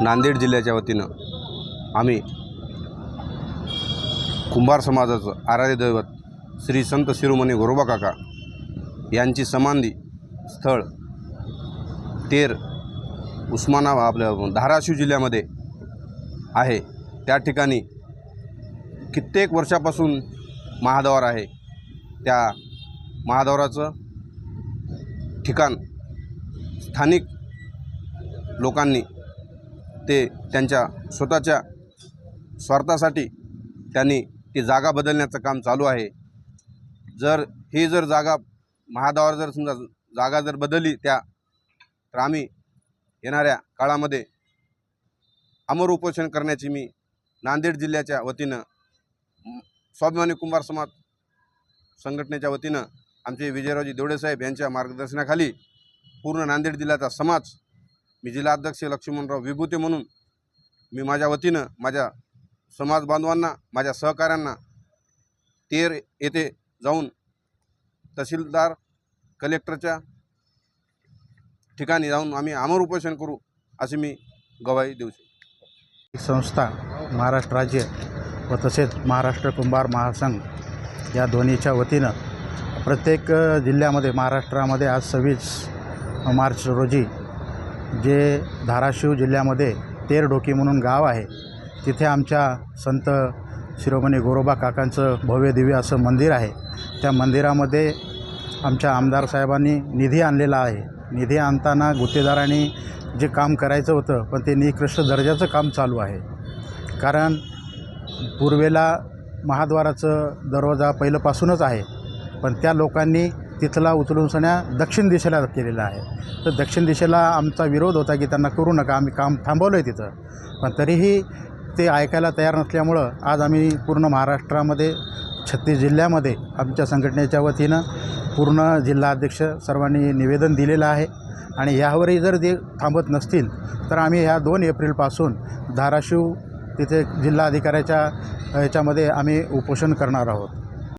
नांदेड जिल्ह्याच्या वतीनं आम्ही कुंभार समाजाचं आराध्य दैवत श्री संत शिरोमणी गोरोबा काका यांची समाधी स्थळ तेर उस्मानाबाद आपल्या धाराशिव जिल्ह्यामध्ये आहे. त्या ठिकाणी कित्येक वर्षापासून महाद्वार आहे. त्या महाद्वाराचं ठिकाण स्थानिक लोकांनी ते त्यांच्या स्वतःच्या स्वार्थासाठी त्यांनी ती जागा बदलण्याचं काम चालू आहे. जर ही जर जागा महादावर जर समजा जागा जर बदलली त्या तर आम्ही येणाऱ्या काळामध्ये अमर उपोषण करण्याची मी नांदेड जिल्ह्याच्या वतीनं स्वाभिमानी कुंभार समाज संघटनेच्या वतीनं आमचे विजयरावजी देवडेसाहेब यांच्या मार्गदर्शनाखाली पूर्ण नांदेड जिल्ह्याचा समाज मी जिल्हाध्यक्ष लक्ष्मणराव विभूते म्हणून. मी माझ्या वतीनं माझ्या समाज बांधवांना माझ्या सहकाऱ्यांना तेर येथे जाऊन तहसीलदार कलेक्टरच्या ठिकाणी जाऊन आम्ही आमर उपोषण करू अशी मी गवाही देऊ शकतो. ही संस्था महाराष्ट्र राज्य व तसेच महाराष्ट्र कुंभार महासंघ या दोन्हीच्या वतीनं प्रत्येक जिल्ह्यामध्ये महाराष्ट्रामध्ये आज सव्वीस मार्च रोजी जे धाराशिव जिल्ह्यामध्ये तेरढोकी म्हणून गाव आहे तिथे आमच्या संत शिरोमणी गोरोबा काकांचं भव्य दिव्य असं मंदिर आहे. त्या मंदिरामध्ये आमच्या आमदार साहेबांनी निधी आणलेला आहे. निधी आणताना गुत्तेदारांनी जे काम करायचं होतं पण ते निकृष्ट दर्जाचं काम चालू आहे. कारण पूर्वेला महाद्वाराचं दरवाजा पहिल्यापासूनच आहे पण त्या लोकांनी तिथला उचलून सण्या दक्षिण दिशेला केलेला आहे. तर दक्षिण दिशेला आमचा विरोध होता की त्यांना करू नका आम्ही काम थांबवलं आहे तिथं. पण तरीही ते ऐकायला तयार नसल्यामुळं आज आम्ही पूर्ण महाराष्ट्रामध्ये छत्तीस जिल्ह्यामध्ये आमच्या संघटनेच्या वतीनं पूर्ण जिल्हाध्यक्ष सर्वांनी निवेदन दिलेलं आहे. आणि यावरही जर ते थांबत नसतील तर आम्ही ह्या दोन एप्रिलपासून धाराशिव तिथे जिल्हाधिकाऱ्याच्या ह्याच्यामध्ये आम्ही उपोषण करणार आहोत.